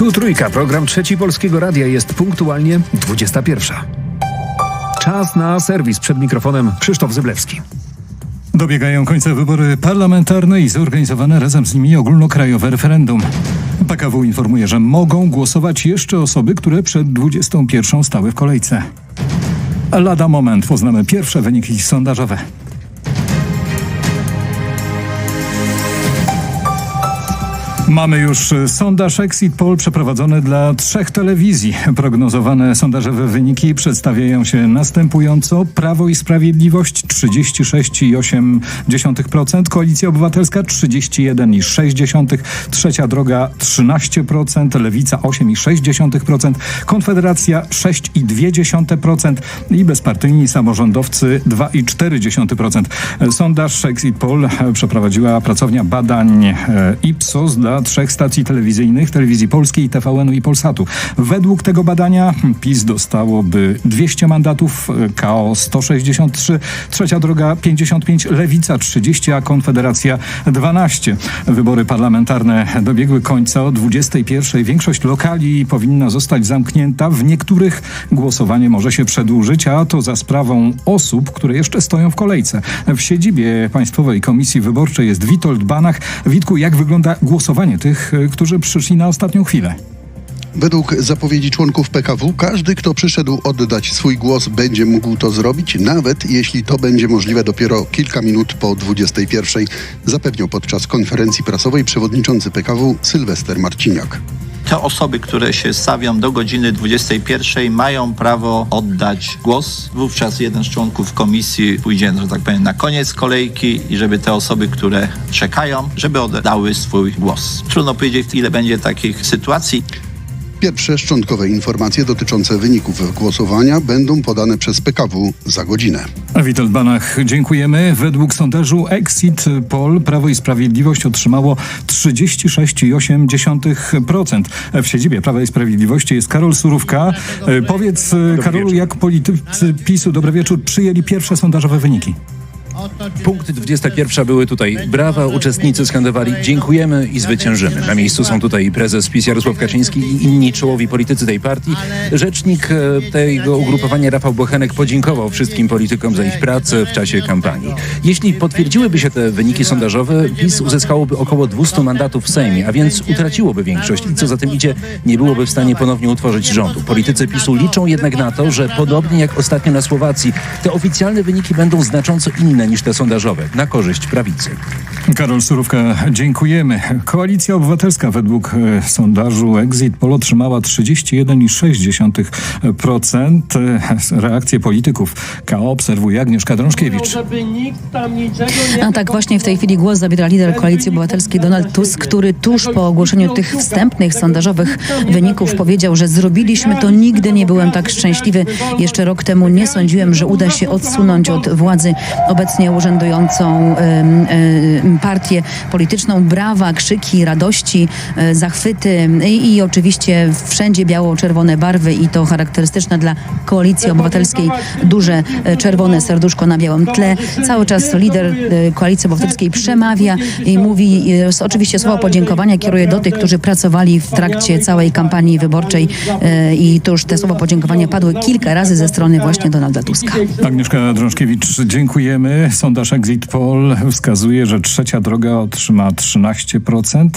Tu trójka, program Trzeci Polskiego Radia jest punktualnie 21. Czas na serwis przed mikrofonem Krzysztof Zyblewski. Dobiegają końca wybory parlamentarne i zorganizowane razem z nimi ogólnokrajowe referendum. PKW informuje, że mogą głosować jeszcze osoby, które przed 21 stały w kolejce. Lada moment poznamy pierwsze wyniki sondażowe. Mamy już e, sondaż Exit Poll przeprowadzony dla trzech telewizji. Prognozowane sondażowe wyniki przedstawiają się następująco. Prawo i Sprawiedliwość 36,8%, Koalicja Obywatelska 31,6%, Trzecia Droga 13%, Lewica 8,6%, Konfederacja 6,2% i bezpartyjni samorządowcy 2,4%. Sondaż Exit Poll przeprowadziła pracownia badań e, Ipsos dla trzech stacji telewizyjnych, Telewizji Polskiej, TVN-u i Polsatu. Według tego badania PiS dostałoby 200 mandatów, KO 163, Trzecia Droga 55, Lewica 30, a Konfederacja 12. Wybory parlamentarne dobiegły końca o 21. Większość lokali powinna zostać zamknięta. W niektórych głosowanie może się przedłużyć, a to za sprawą osób, które jeszcze stoją w kolejce. W siedzibie Państwowej Komisji Wyborczej jest Witold Banach. Witku, jak wygląda głosowanie tych, e, którzy przyszli na ostatnią chwilę? Według zapowiedzi członków PKW, każdy, kto przyszedł oddać swój głos, będzie mógł to zrobić, nawet jeśli to będzie możliwe dopiero kilka minut po 21, zapewniał podczas konferencji prasowej przewodniczący PKW Sylwester Marciniak. Te osoby, które się stawią do godziny 21 mają prawo oddać głos. Wówczas jeden z członków komisji pójdzie, że tak powiem, na koniec kolejki i żeby te osoby, które czekają, żeby oddały swój głos. Trudno powiedzieć, ile będzie takich sytuacji. Pierwsze szczątkowe informacje dotyczące wyników głosowania będą podane przez PKW za godzinę. Witold Banach, dziękujemy. Według sondażu Exit Poll Prawo i Sprawiedliwość otrzymało 36,8%. W siedzibie Prawa i Sprawiedliwości jest Karol Surówka. E, Powiedz, e, Karolu, jak politycy PiSu, dobry wieczór, przyjęli pierwsze sondażowe wyniki? Punkty 21 były tutaj. Brawa, uczestnicy skandowali dziękujemy i zwyciężymy. Na miejscu są tutaj prezes PiS Jarosław Kaczyński i inni czołowi politycy tej partii. Rzecznik e, tego ugrupowania Rafał Bochenek podziękował wszystkim politykom za ich pracę w czasie kampanii. Jeśli potwierdziłyby się te wyniki sondażowe, PiS uzyskałoby około 200 mandatów w Sejmie, a więc utraciłoby większość i co za tym idzie, nie byłoby w stanie ponownie utworzyć rządu. Politycy PiSu liczą jednak na to, że podobnie jak ostatnio na Słowacji, te oficjalne wyniki będą znacząco inne niż te sondażowe, na korzyść prawicy. Karol Surówka, dziękujemy. Koalicja Obywatelska według e, sondażu Exit Poll otrzymała 31,6%. E, Reakcje polityków KO obserwuje Agnieszka Drążkiewicz. A tak właśnie w tej chwili głos zabiera lider Koalicji Obywatelskiej Donald Tusk, który tuż po ogłoszeniu tych wstępnych sondażowych wyników powiedział, że zrobiliśmy to. Nigdy nie byłem tak szczęśliwy. Jeszcze rok temu nie sądziłem, że uda się odsunąć od władzy obecnie urzędującą partię polityczną. Brawa, krzyki, radości, e, zachwyty i, i oczywiście wszędzie biało-czerwone barwy i to charakterystyczne dla Koalicji Obywatelskiej duże e, czerwone serduszko na białym tle. Cały czas lider e, Koalicji Obywatelskiej przemawia i mówi oczywiście słowa podziękowania kieruje do tych, którzy pracowali w trakcie całej kampanii wyborczej i to już te słowa podziękowania padły kilka razy ze strony właśnie Donalda Tuska. Agnieszka Drążkiewicz, dziękujemy. Sondaż Exit Poll wskazuje, że trzecia droga otrzyma 13%.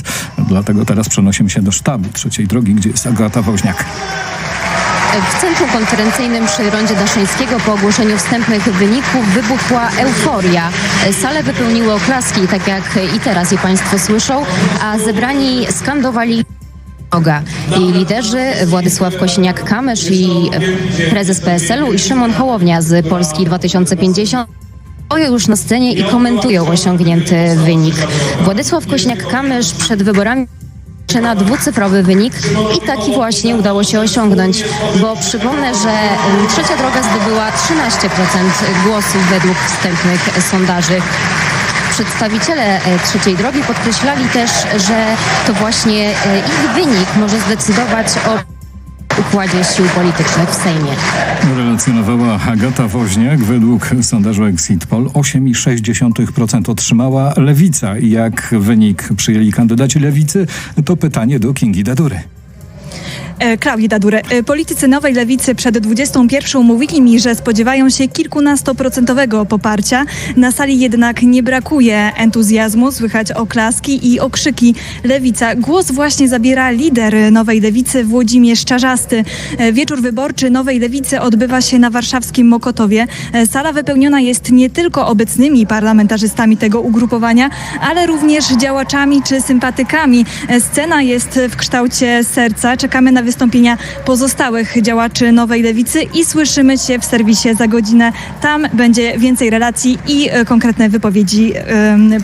Dlatego teraz przenosimy się do sztabu trzeciej drogi, gdzie jest Agata Woźniak. W centrum konferencyjnym przy rondzie Daszyńskiego po ogłoszeniu wstępnych wyników wybuchła euforia. Salę wypełniły oklaski, tak jak i teraz je Państwo słyszą, a zebrani skandowali Noga. Jej liderzy Władysław Kośniak-Kamysz i prezes PSL-u i Szymon Hołownia z Polski 2050 stoją już na scenie i komentują osiągnięty wynik. Władysław Kośniak-Kamysz przed wyborami na dwucyfrowy wynik i taki właśnie udało się osiągnąć, bo przypomnę, że em, trzecia droga zdobyła 13% głosów według wstępnych sondaży. Przedstawiciele e, trzeciej drogi podkreślali też, że to właśnie e, ich wynik może zdecydować o układzie sił politycznych w Sejmie. Relacjonowała Agata Woźniak. Według sondażu Exit Poll 8,6% otrzymała Lewica. Jak wynik przyjęli kandydaci Lewicy? To pytanie do Kingi Dadury. E, Klaudii Dadury. E, Politycy Nowej Lewicy przed 21 mówili mi, że spodziewają się kilkunastoprocentowego poparcia. Na sali jednak nie brakuje entuzjazmu, słychać oklaski i okrzyki. Lewica. Głos właśnie zabiera lider Nowej Lewicy Włodzimierz Czarzasty. E, Wieczór wyborczy Nowej Lewicy odbywa się na warszawskim Mokotowie. Sala wypełniona jest nie tylko obecnymi parlamentarzystami tego ugrupowania, ale również działaczami czy sympatykami. Scena jest w kształcie serca. Czekamy na wystąpienia pozostałych działaczy Nowej Lewicy i słyszymy się w serwisie za godzinę. Tam będzie więcej relacji i e, konkretne wypowiedzi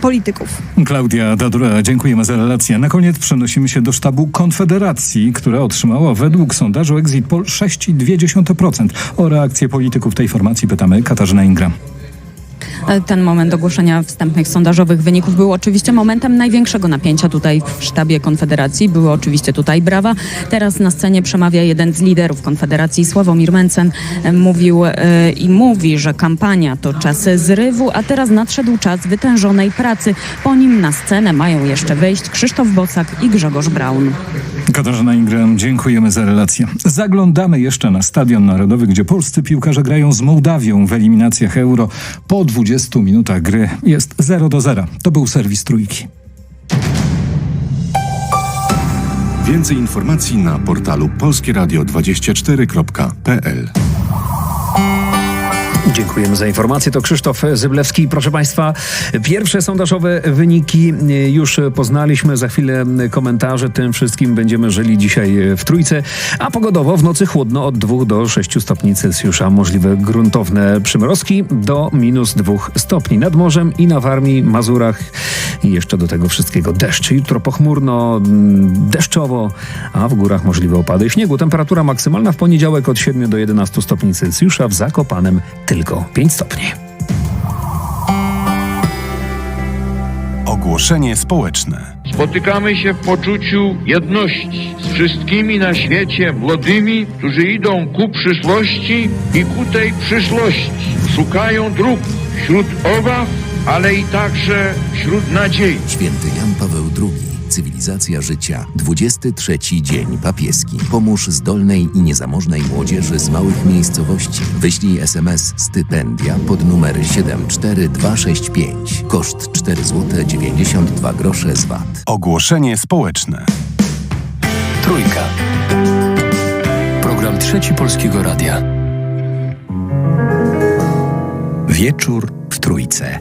polityków. Klaudia Dadura, dziękujemy za relację. Na koniec przenosimy się do sztabu Konfederacji, która otrzymała według sondażu Exit Poll 6,2%. O reakcję polityków tej formacji pytamy Katarzyna Ingram. Ten moment ogłoszenia wstępnych sondażowych wyników był oczywiście momentem największego napięcia tutaj w sztabie Konfederacji. Były oczywiście tutaj brawa. Teraz na scenie przemawia jeden z liderów Konfederacji, Sławomir Mencen. Mówił e, i mówi, że kampania to czas zrywu, a teraz nadszedł czas wytężonej pracy. Po nim na scenę mają jeszcze wejść Krzysztof Bosak i Grzegorz Braun. Katarzyna Ingram, dziękujemy za relację. Zaglądamy jeszcze na Stadion Narodowy, gdzie polscy piłkarze grają z Mołdawią w eliminacjach Euro. Po 20 minutach gry jest 0 do 0. To był serwis Trójki. Więcej informacji na portalu polskieradio24.pl Dziękujemy za informację. To Krzysztof Zyblewski. Proszę Państwa, pierwsze sondażowe wyniki y, już poznaliśmy. Za chwilę komentarze. Tym wszystkim będziemy żyli dzisiaj w Trójce. A pogodowo w nocy chłodno od 2 do 6 stopni Celsjusza. Możliwe gruntowne przymrozki do minus 2 stopni. Nad morzem i na Warmii, Mazurach i jeszcze do tego wszystkiego deszcz. Jutro pochmurno, mm, deszczowo, a w górach możliwe opady śniegu. Temperatura maksymalna w poniedziałek od 7 do 11 stopni Celsjusza. W Zakopanem tylko 5 stopni. Ogłoszenie społeczne. Spotykamy się w poczuciu jedności z wszystkimi na świecie młodymi, którzy idą ku przyszłości i ku tej przyszłości. Szukają dróg wśród obaw, ale i także wśród nadziei. Święty Jan Paweł II. Cywilizacja życia. 23 dzień papieski. Pomóż zdolnej i niezamożnej młodzieży z małych miejscowości. Wyślij SMS stypendia pod numer 74265. Koszt 4 zł 92 grosze z VAT. Ogłoszenie społeczne. Trójka. Program Trzeci Polskiego Radia. Wieczór Trójce.